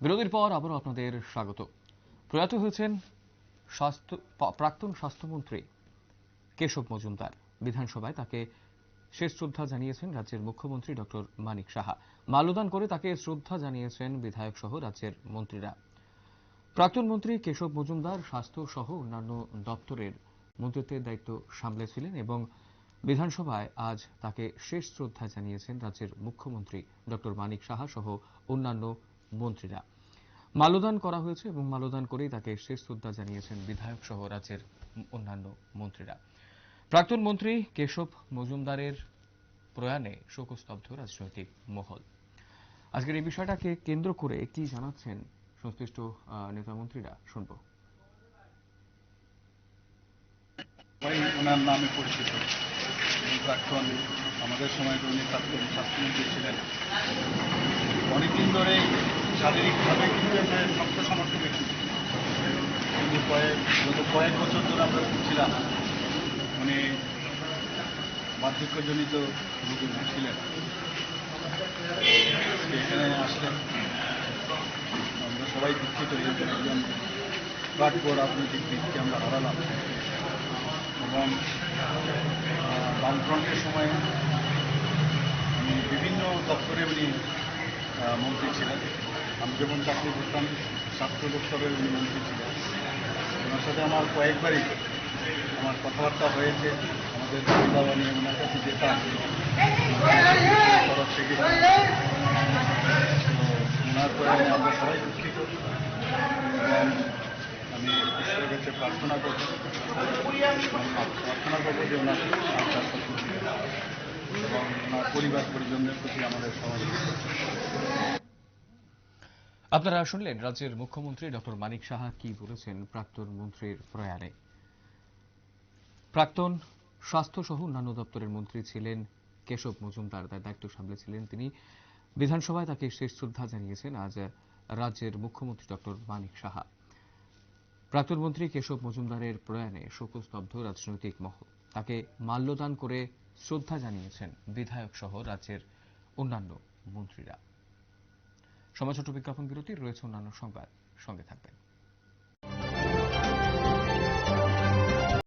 বিরতির পর আবারও আপনাদের স্বাগত। প্রয়াত হয়েছেন স্বাস্থ্য প্রাক্তন স্বাস্থ্যমন্ত্রী কেশব মজুমদার। বিধানসভায় তাকে শেষ শ্রদ্ধা জানিয়েছেন রাজ্যের মুখ্যমন্ত্রী ডক্টর মানিক সাহা। মাল্যদান করে তাকে শ্রদ্ধা জানিয়েছেন বিধায়ক সহ রাজ্যের মন্ত্রীরা। প্রাক্তন মন্ত্রী কেশব মজুমদার স্বাস্থ্য সহ অন্যান্য দপ্তরের মন্ত্রিত্বের দায়িত্ব সামলেছিলেন এবং বিধানসভায় আজ তাকে শেষ শ্রদ্ধা জানিয়েছেন রাজ্যের মুখ্যমন্ত্রী ডক্টর মানিক সাহা সহ অন্যান্য মন্ত্রীরা। মাল্যদান করা হয়েছে এবং মাল্যদান করেই তাকে শেষ শ্রদ্ধা জানিয়েছেন বিধায়ক সহ রাজ্যের অন্যান্য মন্ত্রীরা। প্রাক্তন মন্ত্রী কেশব মজুমদারের প্রয়াণে শোকস্তব্ধ রাজনৈতিক মহল। আজকের এই বিষয়টাকে কেন্দ্র করে কি জানাচ্ছেন সংশ্লিষ্ট আহ, নেতামন্ত্রীরা শুনব। ওনার নামে পরিচিত। প্রাক্তন আমাদের সময় উনি প্রাক্তন স্বাস্থ্যমন্ত্রী ছিলেন। অনেকদিন ধরে শারীরিকভাবে কিন্তু শক্ত সমর্থ কিন্তু কয়েক, গত কয়েক বছর ধরে আমরা ছিলাম উনি বার্ধক্যজনিত রোগে আজকে এখানে আসলেন আমরা সবাই দুঃখিত একজন প্রাজ্ঞ রাজনৈতিক ব্যক্তি আমরা হারালাম। এবং বামফ্রন্টের সময় বিভিন্ন দপ্তরে উনি ছিলেন আমি যখন চাকরি করতাম স্বাস্থ্য দপ্তরের মন্ত্রী ছিলেন ওনার সাথে আমার কয়েকবারই আমার কথাবার্তা হয়েছে। আমাদের দাওয়া নিয়ে ওনার কাছে যেতাম। থেকে ওনার পরে আমরা সবাই দুঃখিত। এবং আমি ঈশ্বরের কাছে প্রার্থনা করব। প্রার্থনা করব যে ওনার আত্মার এবং ওনার পরিবার পরিজনদের প্রতি আমাদের সবাই আপনারা শুনলেন রাজ্যের মুখ্যমন্ত্রী ডক্টর মানিক সাহা কি বলেছেন প্রাক্তন মন্ত্রীর প্রয়াণে? প্রাক্তন স্বাস্থ্য সহ অন্যান্য দপ্তরের মন্ত্রী ছিলেন কেশব মজুমদার, তার দায়িত্ব সামলেছিলেন তিনি। বিধানসভায় তাকে শেষ শ্রদ্ধা জানিয়েছেন আজ রাজ্যের মুখ্যমন্ত্রী ডক্টর মানিক সাহা। প্রাক্তন মন্ত্রী কেশব মজুমদারের প্রয়াণে শোকস্তব্ধ রাজনৈতিক মহল। তাকে মাল্যদান করে শ্রদ্ধা জানিয়েছেন বিধায়ক সহ রাজ্যের অন্যান্য মন্ত্রীরা। সময় ছোট বিজ্ঞাপন বিরতি রয়েছে অন্যান্য সংবাদ। সঙ্গে থাকবেন।